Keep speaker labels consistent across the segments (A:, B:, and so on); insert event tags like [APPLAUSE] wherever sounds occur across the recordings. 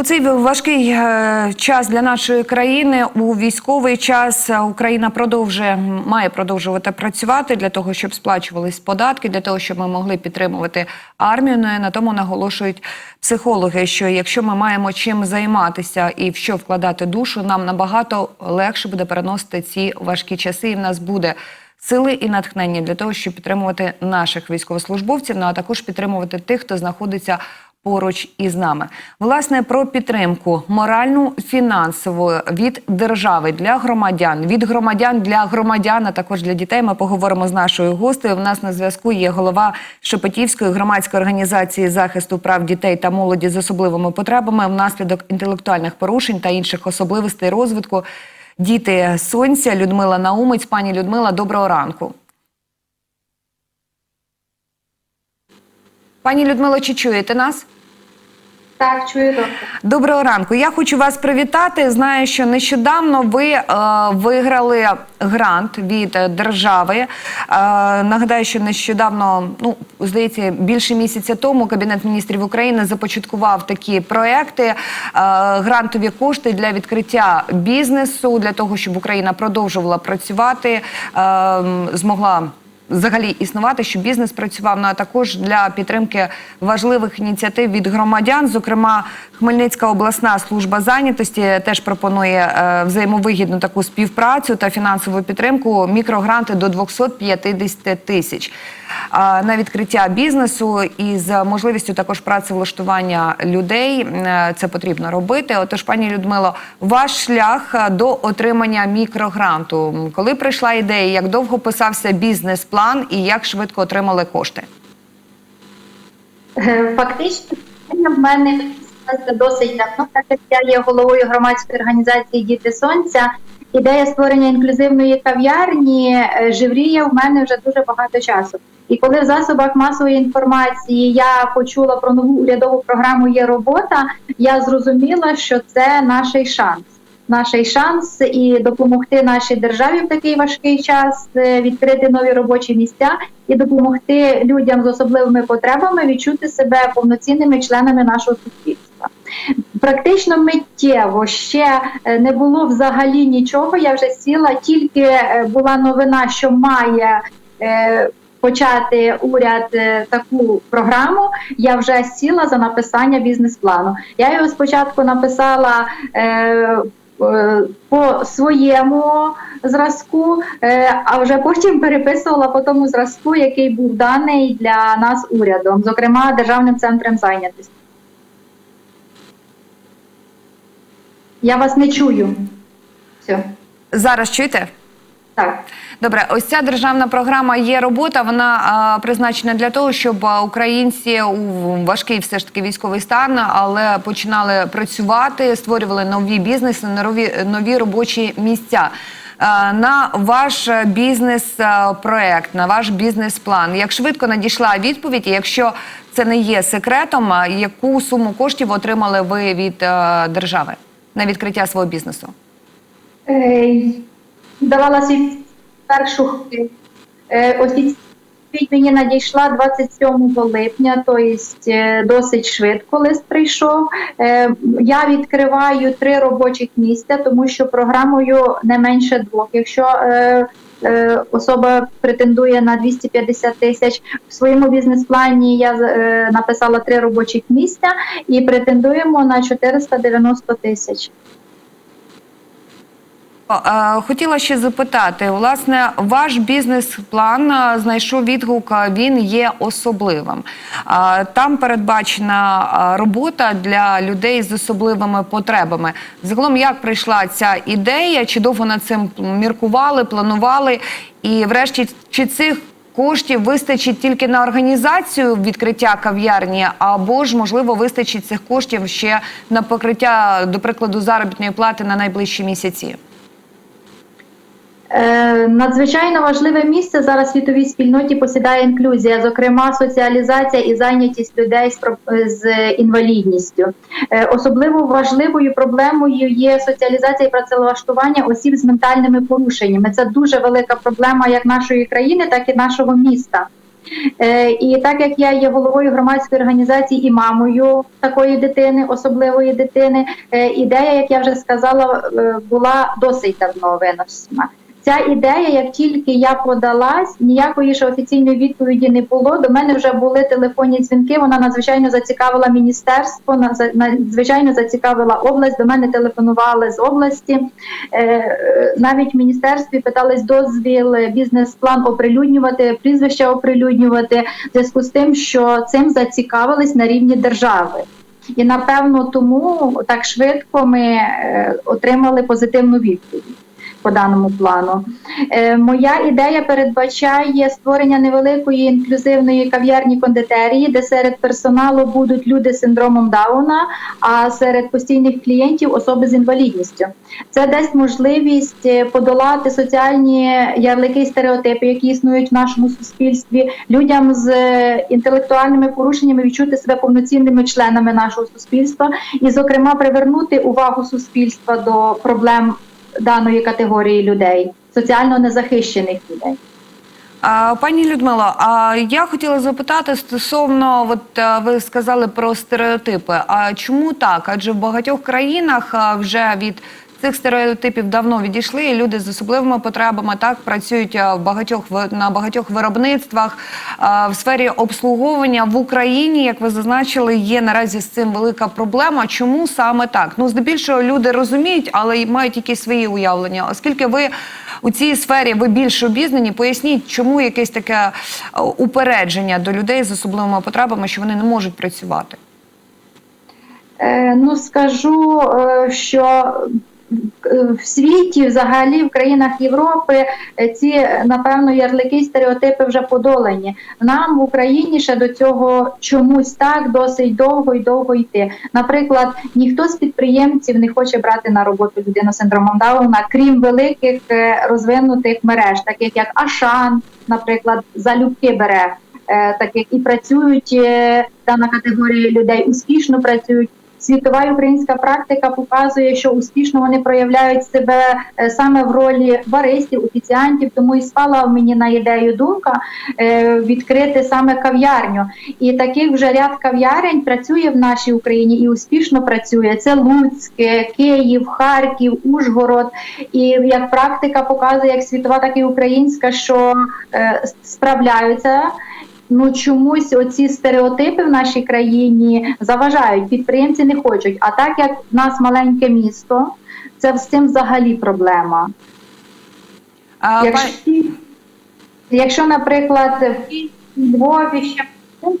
A: У цей важкий е, час для нашої країни у військовий час Україна продовжує має продовжувати працювати для того, щоб сплачувались податки, для того, щоб ми могли підтримувати армію. Ну, і на тому наголошують психологи, що якщо ми маємо чим займатися і в що вкладати душу, нам набагато легше буде переносити ці важкі часи, і в нас буде. Сили і натхнення для того, щоб підтримувати наших військовослужбовців, ну а також підтримувати тих, хто знаходиться поруч із нами. Власне про підтримку моральну фінансову від держави для громадян, від громадян для громадян, а також для дітей. Ми поговоримо з нашою гостею. У нас на зв'язку є голова Шепетівської громадської організації захисту прав дітей та молоді з особливими потребами внаслідок інтелектуальних порушень та інших особливостей розвитку. Діти сонця Людмила Наумець. Пані Людмила, доброго ранку. Пані Людмило, чи чуєте нас?
B: Так, чую добре.
A: Доброго ранку. Я хочу вас привітати. Знаю, що нещодавно ви е, виграли грант від держави. Е, нагадаю, що нещодавно, ну здається, більше місяця тому Кабінет міністрів України започаткував такі проекти, е, грантові кошти для відкриття бізнесу, для того, щоб Україна продовжувала працювати, е, змогла взагалі існувати, щоб бізнес працював, ну а також для підтримки важливих ініціатив від громадян. Зокрема, Хмельницька обласна служба зайнятості теж пропонує е, взаємовигідну таку співпрацю та фінансову підтримку. Мікрогранти до 250 тисяч на відкриття бізнесу і з можливістю також працевлаштування людей. Е, Це потрібно робити. Отож, пані Людмило, ваш шлях е, до отримання мікрогранту. Коли прийшла ідея, як довго писався бізнес-план і як швидко отримали кошти?
B: Е, Фактично, в мене досить давно, так як я є головою громадської організації Діти Сонця. Ідея створення інклюзивної кав'ярні е, живріє в мене вже дуже багато часу. І коли в засобах масової інформації я почула про нову урядову програму Є робота, я зрозуміла, що це наш шанс. Наш шанс і допомогти нашій державі в такий важкий час е, відкрити нові робочі місця і допомогти людям з особливими потребами відчути себе повноцінними членами нашого суспільства. Практично миттєво ще е, не було взагалі нічого. Я вже сіла, тільки е, була новина, що має. Почати уряд таку програму, я вже сіла за написання бізнес-плану. Я його спочатку написала по своєму зразку, е, а вже потім переписувала по тому зразку, який був даний для нас урядом, зокрема Державним центром зайнятості. Я вас не чую. Все.
A: Зараз чуєте?
B: Так.
A: Добре, ось ця державна програма є робота. Вона а, призначена для того, щоб українці у важкий все ж таки військовий стан, але починали працювати, створювали нові бізнеси, нові, нові робочі місця. А, На ваш бізнес-проект, на ваш бізнес-план, як швидко надійшла відповідь, і якщо це не є секретом, яку суму коштів отримали ви від а, держави на відкриття свого бізнесу?
B: Е, Давала свій першу. Е, мені надійшла 27 липня, тобто досить швидко лист прийшов. Е, Я відкриваю три робочих місця, тому що програмою не менше двох. Якщо особа претендує на 250 тисяч, в своєму бізнес-плані я написала три робочих місця і претендуємо на 490 тисяч.
A: Хотіла ще запитати, власне, ваш бізнес-план знайшов відгук, він є особливим. Там передбачена робота для людей з особливими потребами. Загалом, як прийшла ця ідея? Чи довго над цим міркували, планували? І, врешті, чи цих коштів вистачить тільки на організацію відкриття кав'ярні, або ж можливо вистачить цих коштів ще на покриття, до прикладу, заробітної плати на найближчі місяці?
B: Е, Надзвичайно важливе місце зараз в світовій спільноті посідає інклюзія, зокрема соціалізація і зайнятість людей з інвалідністю. Е, Особливо важливою проблемою є соціалізація і працевлаштування осіб з ментальними порушеннями. Це дуже велика проблема як нашої країни, так і нашого міста. Е, І так як я є головою громадської організації і мамою такої дитини, особливої дитини, ідея, як я вже сказала, була досить давно виношена. Ця ідея, як тільки я подалась, ніякої ж офіційної відповіді не було. До мене вже були телефонні дзвінки. Вона надзвичайно зацікавила міністерство, надз- надзвичайно зацікавила область. До мене телефонували з області. Е, е, Навіть в міністерстві питались дозвіл е, бізнес-план оприлюднювати, прізвища оприлюднювати в зв'язку з тим, що цим зацікавились на рівні держави. І напевно тому так швидко ми отримали позитивну відповідь по даному плану. Е, моя ідея передбачає створення невеликої інклюзивної кав'ярні кондитерії, де серед персоналу будуть люди з синдромом Дауна, а серед постійних клієнтів особи з інвалідністю. Це дасть можливість е, подолати соціальні ярлики і стереотипи, які існують в нашому суспільстві, людям з е, інтелектуальними порушеннями відчути себе повноцінними членами нашого суспільства, і, зокрема, привернути увагу суспільства до проблем даної категорії людей, соціально незахищених людей.
A: Пані Людмило, а я хотіла запитати стосовно, от е, ви сказали про стереотипи. А чому так? Адже в багатьох країнах вже від цих стереотипів давно відійшли, і люди з особливими потребами так працюють в багатьох на багатьох виробництвах в сфері обслуговування в Україні, як ви зазначили, є наразі з цим велика проблема. Чому саме так? Ну, здебільшого люди розуміють, але й мають якісь свої уявлення. Оскільки ви у цій сфері ви більш обізнані, поясніть, чому якесь таке е, упередження до людей з особливими потребами, що вони не можуть працювати.
B: Е, Ну скажу, е, що е, в світі, взагалі, в країнах Європи, е, ці напевно ярлики і стереотипи вже подолані. Нам в Україні ще до цього чомусь так досить довго і довго йти. Наприклад, ніхто з підприємців не хоче брати на роботу людину з синдромом Дауна, крім великих е, розвинутих мереж, таких як Ашан, наприклад, залюбки бере. е, Таких і працюють е, дана категорія людей успішно працюють. Світова і українська практика показує, що успішно вони проявляють себе е, саме в ролі баристів, офіціантів. Тому і спала в мені на ідею думка е, відкрити саме кав'ярню. І таких вже ряд кав'ярень працює в нашій Україні і успішно працює. Це Луцьке, Київ, Харків, Ужгород. І як практика показує, як світова, так і українська, що е, справляються. Ну чомусь оці стереотипи в нашій країні заважають. Підприємці не хочуть. А так як в нас маленьке місто, це з цим взагалі проблема.
A: А,
B: Якщо, якщо наприклад, в Львові ще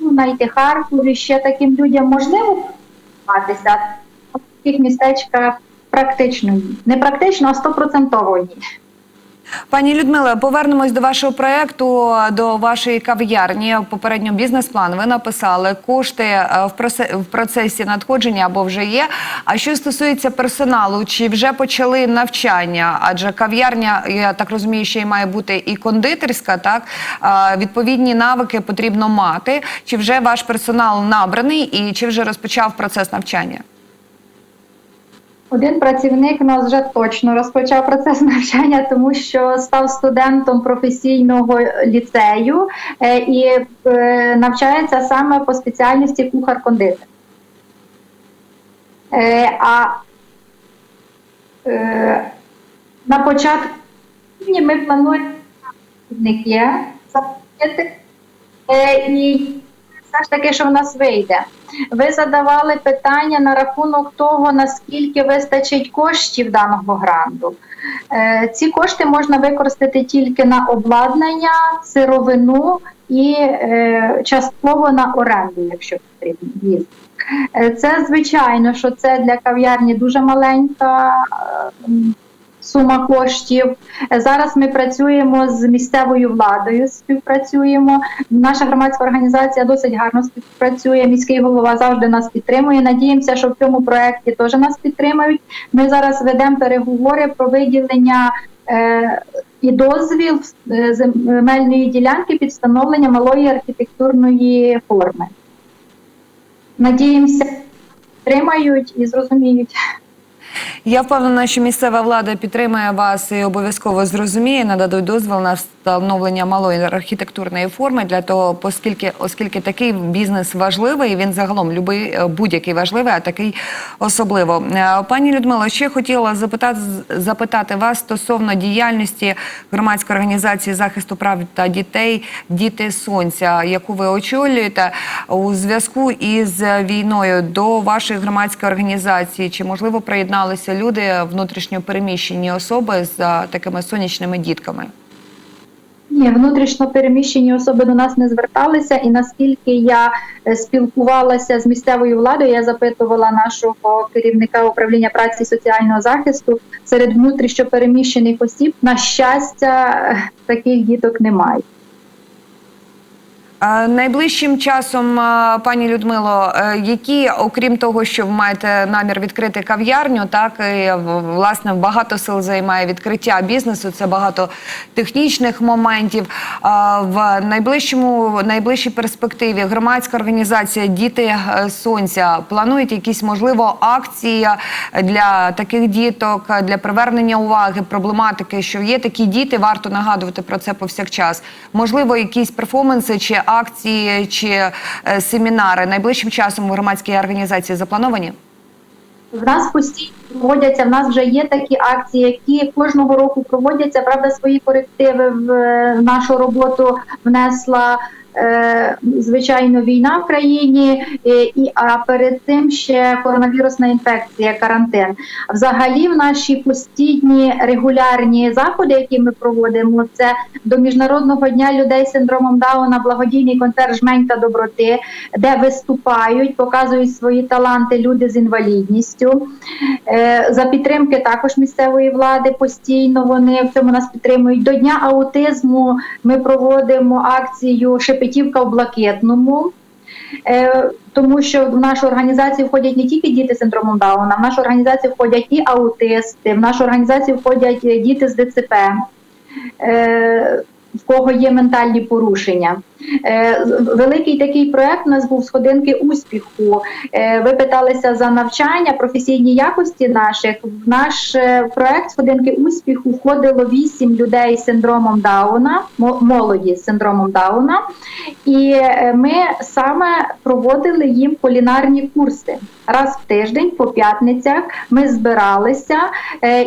B: знайти Харкові, ще таким людям можливо спілкуватися, а в таких містечках практично ні. Не практично, а стопроцентово ні.
A: Пані Людмила, повернемось до вашого проекту, до вашої кав'ярні. Попередньо бізнес-план ви написали кошти е, в процесі надходження або вже є. А що стосується персоналу, чи вже почали навчання? Адже кав'ярня, я так розумію, ще й має бути і кондитерська, так відповідні навики потрібно мати. Чи вже ваш персонал набраний і чи вже розпочав процес навчання?
B: Один працівник нас вже точно розпочав процес [LAUGHS] навчання, тому що став студентом професійного ліцею е, і е, навчається саме по спеціальності кухар-кондитер. Е, А на початку ми плануємо є і все ж таки, що в нас вийде. Ви задавали питання на рахунок того, наскільки вистачить коштів даного гранту. Е, Ці кошти можна використати тільки на обладнання, сировину і е, частково на оренду, якщо потрібно. Е, Це звичайно, що це для кав'ярні дуже маленька сума коштів. Е, Зараз ми працюємо з місцевою владою, співпрацюємо. Наша громадська організація досить гарно співпрацює. Міський голова завжди нас підтримує. Надіємося, що в цьому проєкті теж нас підтримають. Ми зараз ведемо переговори про виділення. е, І дозвіл е, земельної ділянки під встановлення малої архітектурної форми. Надіємося, підтримають і зрозуміють.
A: Я впевнена, що місцева влада підтримує вас і обов'язково зрозуміє, нададуть дозвіл на встановлення малої архітектурної форми для того, оскільки, оскільки такий бізнес важливий, він загалом е, будь-який важливий, а такий особливо. Е, Пані Людмило, ще хотіла запитати запитати вас стосовно діяльності громадської організації захисту прав та дітей Діти Сонця, яку ви очолюєте у зв'язку із війною до вашої громадської організації. Чи можливо приєдналися люди внутрішньо переміщені особи з такими сонячними дітками?
B: Ні, внутрішньо особи до нас не зверталися, і наскільки я е, спілкувалася з місцевою владою, я запитувала нашого керівника управління праці і соціального захисту серед внутрішньо переміщених осіб. На щастя, е, таких діток немає.
A: Найближчим часом, пані Людмило, е, які, окрім того, що ви маєте намір відкрити кав'ярню, так і власне багато сил займає відкриття бізнесу. Це багато технічних моментів. В найближчому найближчій перспективі громадська організація Діти е, Сонця планують якісь можливо акції для таких діток для привернення уваги проблематики, що є такі діти. Варто нагадувати про це повсякчас. Можливо, якісь перформанси чи акції чи е, семінари найближчим часом у громадській організації заплановані?
B: В нас постійно проводяться. В нас вже є такі акції, які кожного року проводяться. Правда, свої корективи в е, нашу роботу внесла. Е, Звичайно, війна в країні, е, і а перед тим ще коронавірусна інфекція, карантин. Взагалі, в наші постійні регулярні заходи, які ми проводимо, це до міжнародного дня людей з синдромом Дауна, благодійний концерт «Жмень та доброти, де виступають, показують свої таланти люди з інвалідністю. Е, За підтримки також місцевої влади постійно вони в цьому нас підтримують. До дня аутизму ми проводимо акцію Шепетівка в блакитному. Е, Тому що в нашу організацію входять не тільки діти з синдромом Дауна, в нашу організацію входять і аутисти, в нашу організацію входять е, діти з ДЦП, е, в кого є ментальні порушення. Е, Великий такий проект у нас був сходинки успіху. Е, Ви питалися за навчання, професійні якості наших. В наш е, проект сходинки успіху входило вісім людей з синдромом Дауна, молоді з синдромом Дауна. І ми саме проводили їм кулінарні курси. Раз в тиждень по п'ятницях ми збиралися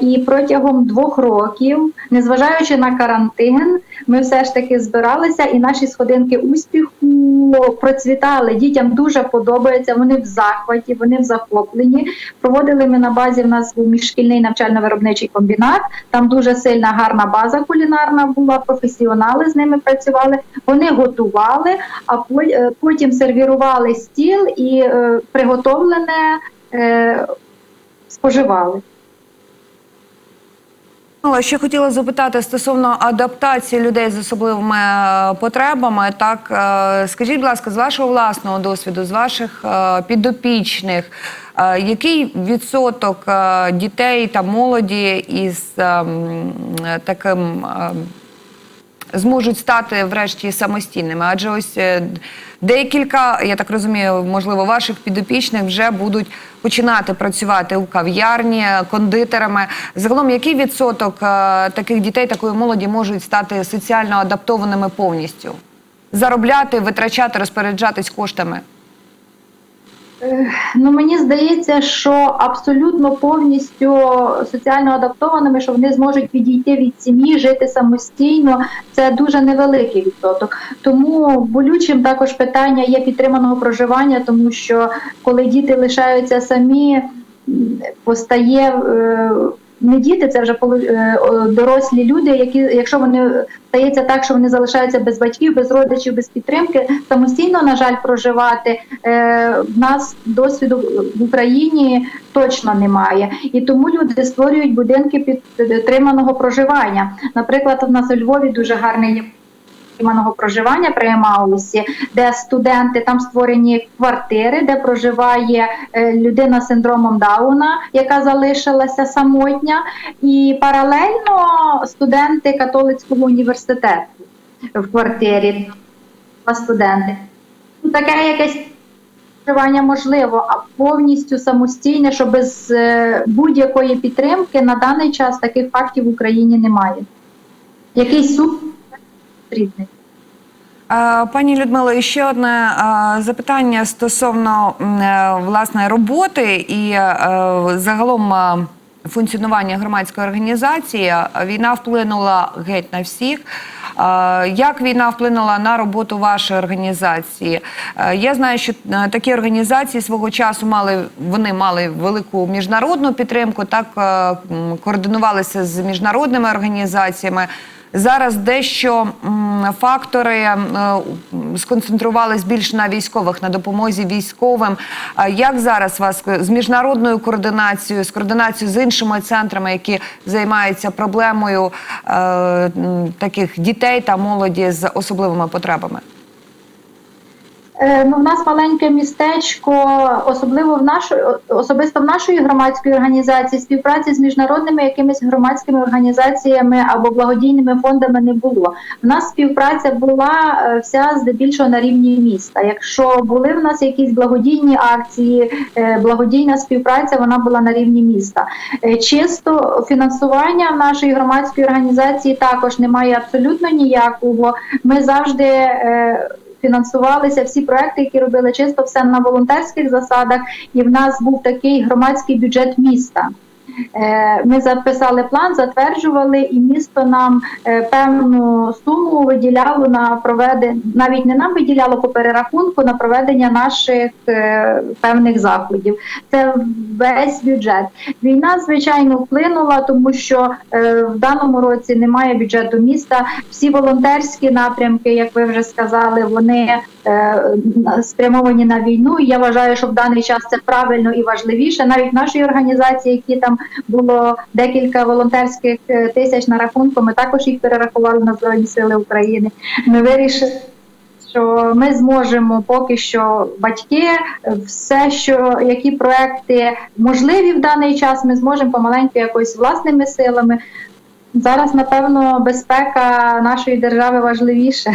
B: і протягом двох років, незважаючи на карантин, ми все ж таки збиралися, і наші сходинки успіху процвітали. Дітям дуже подобається. Вони в захваті, вони в захопленні. Проводили ми на базі. В нас був міжшкільний навчально-виробничий комбінат. Там дуже сильна гарна база кулінарна була. Професіонали з ними працювали. Вони готували, а е, потім сервірували стіл і е, приготовлене е, споживали.
A: Ну, Ще хотіла запитати стосовно адаптації людей з особливими е, потребами. Так, е, скажіть, будь ласка, з вашого власного досвіду, з ваших е, підопічних, який відсоток дітей та молоді із ем, таким ем, зможуть стати врешті самостійними? Адже ось е, декілька, я так розумію, можливо, ваших підопічних вже будуть починати працювати у кав'ярні, кондитерами. Загалом, який відсоток е, таких дітей, такої молоді можуть стати соціально адаптованими повністю? Заробляти, витрачати, розпоряджатись коштами?
B: Ну мені здається, що абсолютно повністю соціально адаптованими, що вони зможуть відійти від сім'ї, жити самостійно. Це дуже невеликий відсоток. Тому болючим також питання є підтриманого проживання, тому що коли діти лишаються самі, постає. Е, Не діти, це вже е, дорослі люди, які, якщо вони стається так, що вони залишаються без батьків, без родичів, без підтримки, самостійно, на жаль, проживати е, в нас досвіду в Україні точно немає. І тому люди створюють будинки підтриманого проживання. Наприклад, у нас у Львові дуже гарний підтриманого проживання при Емаусі, де студенти там створені квартири, де проживає е, людина з синдромом Дауна, яка залишилася самотня, і паралельно студенти католицького університету в квартирі. Студенти. Ну, Таке якесь вживання можливо, а повністю самостійне, що без е, будь-якої підтримки на даний час таких фактів в Україні немає. Якийсь суд
A: Е, Пані Людмило, ще одне запитання стосовно е, власне роботи і е, загалом е, функціонування громадської організації. Війна вплинула геть на всіх. Як війна вплинула на роботу вашої організації? Я знаю, що такі організації свого часу мали вони мали велику міжнародну підтримку, так координувалися з міжнародними організаціями. Зараз дещо фактори е, сконцентрувались більш на військових, на допомозі військовим. Як зараз вас з міжнародною координацією, з координацією з іншими центрами, які займаються проблемою е, таких дітей та молоді з особливими потребами?
B: Е, Ну, в нас маленьке містечко, особливо в нашу, особисто в нашої громадської організації, співпраці з міжнародними якимись громадськими організаціями або благодійними фондами не було. В нас співпраця була е, вся здебільшого на рівні міста. Якщо були в нас якісь благодійні акції, е, благодійна співпраця, вона була на рівні міста. Чисто фінансування нашої громадської організації також немає абсолютно ніякого. Ми завжди. Фінансувалися всі проекти, які робили чисто все на волонтерських засадах, і в нас був такий громадський бюджет міста. Е, Ми записали план, затверджували, і місто нам е, певну суму виділяло на проведення, навіть не нам виділяло по перерахунку на проведення наших е, певних заходів. Це весь бюджет. Війна, звичайно, вплинула, тому що в даному році немає бюджету міста. Всі волонтерські напрямки, як ви вже сказали, вони спрямовані на війну. І я вважаю, що в даний час це правильно і важливіше. Навіть нашій організації, які там було декілька волонтерських е, тисяч на рахунку, ми також їх перерахували на Збройні Сили України. Ми вирішили. Що ми зможемо поки що батьки, е, все, що які проекти можливі в даний час, ми зможемо помаленьку якось власними силами. Зараз, напевно, безпека нашої держави важливіше.